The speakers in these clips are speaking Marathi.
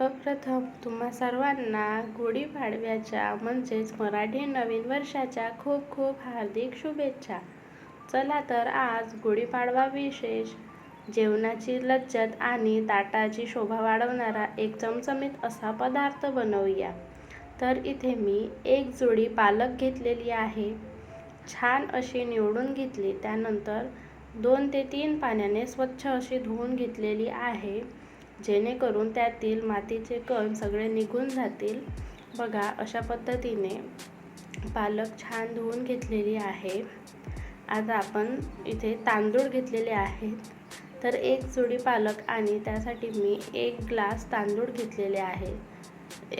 प्रथम तुम्हा सर्वांना गुढीपाडव्याच्या म्हणजेच मराठी नवीन वर्षाच्या खूप खूप हार्दिक शुभेच्छा. चला तर आज गुढीपाडवा विशेष जेवणाची लज्जत आणि ताटाची शोभा वाढवणारा एक चमचमीत असा पदार्थ बनवूया. तर इथे मी एक जोडी पालक घेतलेली आहे. छान अशी निवडून घेतली त्यानंतर दोन ते तीन पाण्याने स्वच्छ अशी धुवून घेतलेली आहे. जेणेकरून त्यातील मातीचे कण सगळे निघून जातील. बघा अशा पद्धतीने पालक छान धुवून घेतलेली आहे. आता आपण इथे तांदूळ घेतलेले आहेत. तर एक जोडी पालक आणि त्यासाठी मी एक ग्लास तांदूळ घेतलेले आहे.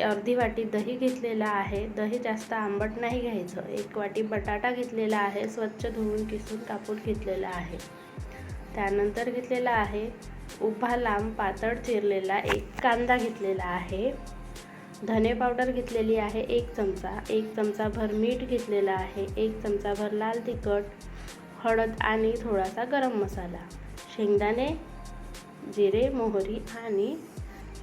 अर्धी वाटी दही घेतलेला आहे. दही जास्त आंबट नाही घ्यायचं. एक वाटी बटाटा घेतलेला आहे. स्वच्छ धुवून किसून कापून घेतलेला आहे. त्यानंतर घेतलेला आहे उभा लांब पातळ चिरलेला एक कांदा घेतलेला आहे. धने पावडर घेतलेली आहे एक चमचा. एक चमचाभर मीठ घेतलेला आहे. एक चमचाभर लाल तिखट हळद आणि थोडासा गरम मसाला. शेंगदाणे जिरे मोहरी आणि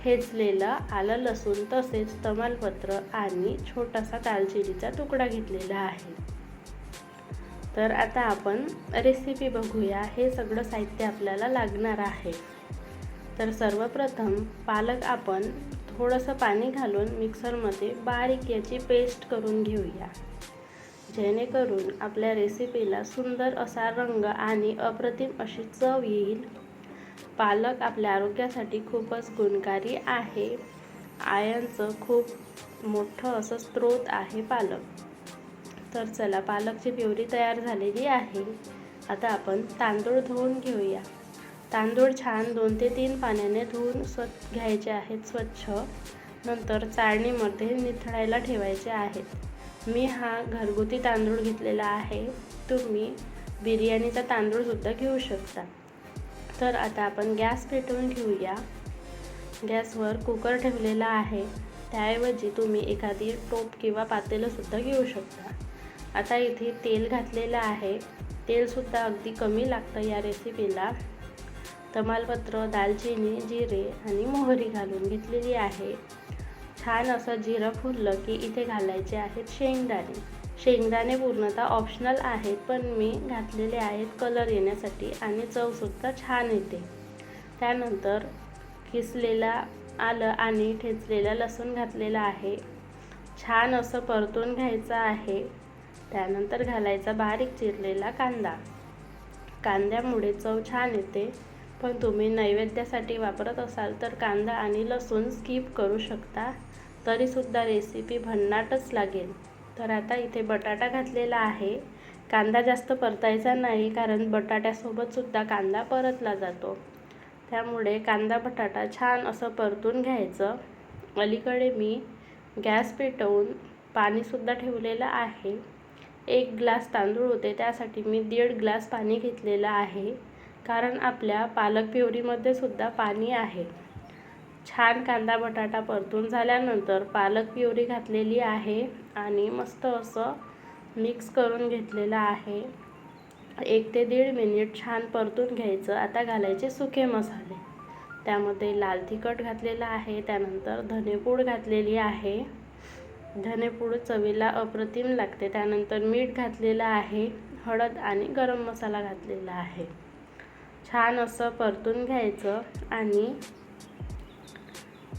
ठेचलेलं आलं लसूण तसेच तमालपत्र आणि छोटासा दालचिनीचा तुकडा घेतलेला आहे. तर आता आपण रेसिपी बघूया. हे सगळं साहित्य आपल्याला लागणार आहे. तर सर्वप्रथम पालक आपण थोडंसं पाणी घालून मिक्सरमध्ये बारीक याची पेस्ट करून घेऊया. जेणेकरून आपल्या रेसिपीला सुंदर असा रंग आणि अप्रतिम अशी चव येईल. पालक आपल्या आरोग्यासाठी खूपच गुणकारी आहे. आयनचं खूप मोठं असं स्रोत आहे पालक. तर चला पालकची प्युरी तयार झालेली आहे. आता आपण तांदूळ धुवून घेऊया. तांदूळ छान दोन ते तीन पाण्याने धुवून स्वच्छ घ्यायचे आहेत स्वच्छ. नंतर चाळणीमध्ये निथळायला ठेवायचे आहेत. मी हा घरगुती तांदूळ घेतलेला आहे. तुम्ही बिर्याणीचा तांदूळसुद्धा घेऊ शकता. तर आता आपण गॅस पेटवून घेऊया. गॅसवर कुकर ठेवलेला आहे. त्याऐवजी तुम्ही एखादी टोप किंवा पातेलंसुद्धा घेऊ शकता. आता इथे तेल घातलेलं आहे. तेलसुद्धा अगदी कमी लागतं या रेसिपीला तमालपत्र दालचिनी जिरे आणि मोहरी घालून घेतलेली आहे. छान असं जिरं फुललं की इथे घालायचे आहेत शेंगदाणे. शेंगदाणे पूर्णतः ऑप्शनल आहेत पण मी घातलेले आहेत कलर येण्यासाठी आणि चवसुद्धा छान येते. त्यानंतर किसलेला आलं आणि ठेचलेला लसूण घातलेला आहे. छान असं परतून घ्यायचं आहे. त्यानंतर घालायचा बारीक चिरलेला कांदा. कांद्यामुळे चव छान येते. पण तुम्ही नैवेद्यासाठी वापरत असाल तर कांदा आणि लसूण स्किप करू शकता. तरीसुद्धा रेसिपी भन्नाटच लागेल. तर आता इथे बटाटा घातलेला आहे. कांदा जास्त परतायचा नाही कारण बटाट्यासोबतसुद्धा कांदा परतला जातो. त्यामुळे कांदा बटाटा छान असं परतून घ्यायचं. अलीकडे मी गॅस पेटवून पाणीसुद्धा ठेवलेलं आहे. एक ग्लास तांदूळ होते त्यासाठी मी दीड ग्लास पाणी घेतलेलं आहे. कारण आपल्या पालक प्युरीमध्ये सुद्धा पाणी आहे. छान कांदा बटाटा परतून झाल्यानंतर पालक प्युरी घातलेली आहे आणि मस्त असं मिक्स करून घेतलेलं आहे. एक ते दीड मिनिट छान परतून घ्यायचं. आता घालायचे सुके मसाले. त्यामध्ये लाल तिखट घातलेलं आहे. त्यानंतर धनेपूड घातलेली आहे. धनेपूड चवीला अप्रतिम लागते. त्यानंतर मीठ घातलेलं आहे. हळद आणि गरम मसाला घातलेला आहे. छान असं परतून घ्यायचं आणि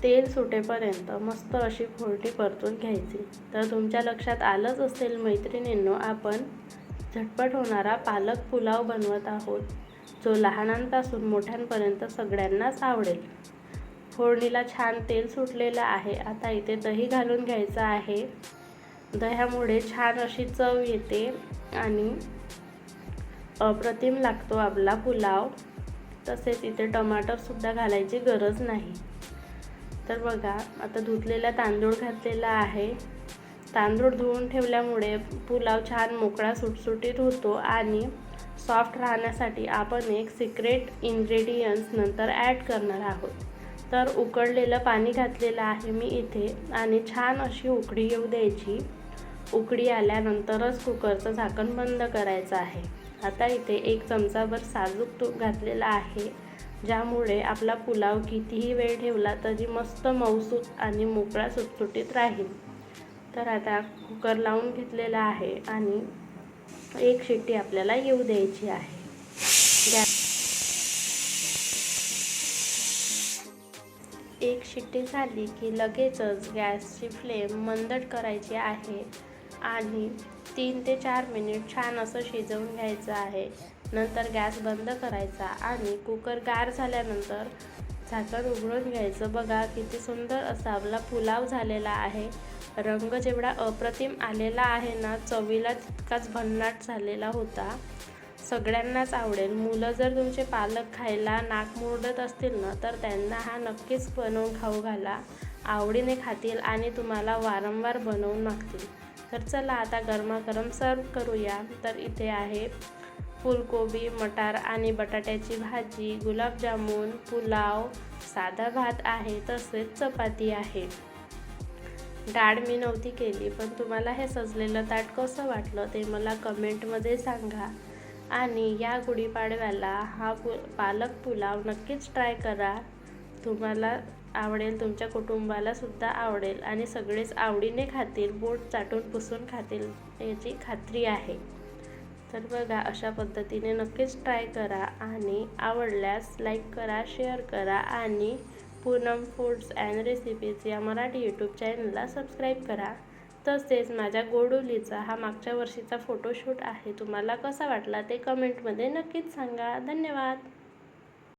तेल सुटेपर्यंत मस्त अशी फोडणी परतून घ्यायची. तर तुमच्या लक्षात आलंच असेल मैत्रिणींनो आपण झटपट होणारा पालक पुलाव बनवत आहोत जो लहानांपासून मोठ्यांपर्यंत सगळ्यांनाच आवडेल. फोडणीला छान तेल सुटलेलं आहे आता इथे दही घालून घ्यायचं आहे. दह्यामुळे छान अशी चव येते आणि अप्रतिम लागतो आपला पुलाव. तसेच इथे टमाटरसुद्धा घालायची गरज नाही. तर बघा आता धुतलेला तांदूळ घातलेला आहे. तांदूळ धुवून ठेवल्यामुळे पुलाव छान मोकळा सुटसुटीत होतो आणि सॉफ्ट राहण्यासाठी आपण एक सिक्रेट इन्ग्रेडियंट्स नंतर ॲड करणार आहोत. तर उकळलेलं पाणी घातलेलं आहे मी इथे आणि छान अशी उकडी येऊ द्यायची. उकडी आल्यानंतरच कुकरचं झाकण बंद करायचं आहे. आता इथे एक चमचाभर साजूक तूप घातलेला आहे. ज्यामुळे आपला पुलाव कितीही वेळ ठेवला तरी मस्त मऊसूत आणि मोकळा सुटसुटीत राहील. तर आता कुकर लावून घेतलेला आहे आणि एक शिट्टी आपल्याला येऊ द्यायची आहे. गॅस एक शिट्टी झाली की लगेचच गॅसची फ्लेम मंदट करायची आहे आणि तीन ते चार मिनिट छान असं शिजवून घ्यायचं आहे. नंतर गॅस बंद करायचा आणि कुकर गार झाल्यानंतर झाकण उघडून घ्यायचं. बघा किती सुंदर असा आपला पुलाव झालेला आहे. रंग जेवढा अप्रतिम आलेला आहे ना चवीला तितकाच भन्नाट झालेला होता. सगळ्यांनाच आवडेल. मुलं जर तुमचे पालक खायला नाक मुरडत असतील ना तर त्यांना हा नक्कीच बनवून खाऊ घाला. आवडीने खातील आणि तुम्हाला वारंवार बनवून मागतील. तर चला आता गरमागरम सर्व करूया. तर इथे आहे फुलकोबी मटार आणि बटाट्याची भाजी गुलाबजामुन पुलाव साधा भात आहे तसेच चपाती आहे. डाळ मी नव्हती केली पण तुम्हाला हे सजलेलं ताट कसं वाटलं ते मला कमेंटमध्ये सांगा. आणि या गुढीपाडव्याला हा पु पालक पुलाव नक्कीच ट्राय करा. तुम्हाला आवडेल तुमच्या कुटुंबाला सुद्धा आवडेल आणि सगळेच आवडीने खातील बोट चाटून पुसून खातील याची खात्री आहे. तर बघा अशा पद्धतीने नक्कीच ट्राय करा आणि आवडल्यास लाईक करा शेअर करा आणि पूनम फूड्स अँड रेसिपीज या मराठी यूट्यूब चॅनलला सबस्क्राईब करा. तसेच माझ्या गोडोलीचा हा मागच्या वर्षीचा फोटोशूट आहे तुम्हाला कसा वाटला ते कमेंटमध्ये नक्कीच सांगा. धन्यवाद!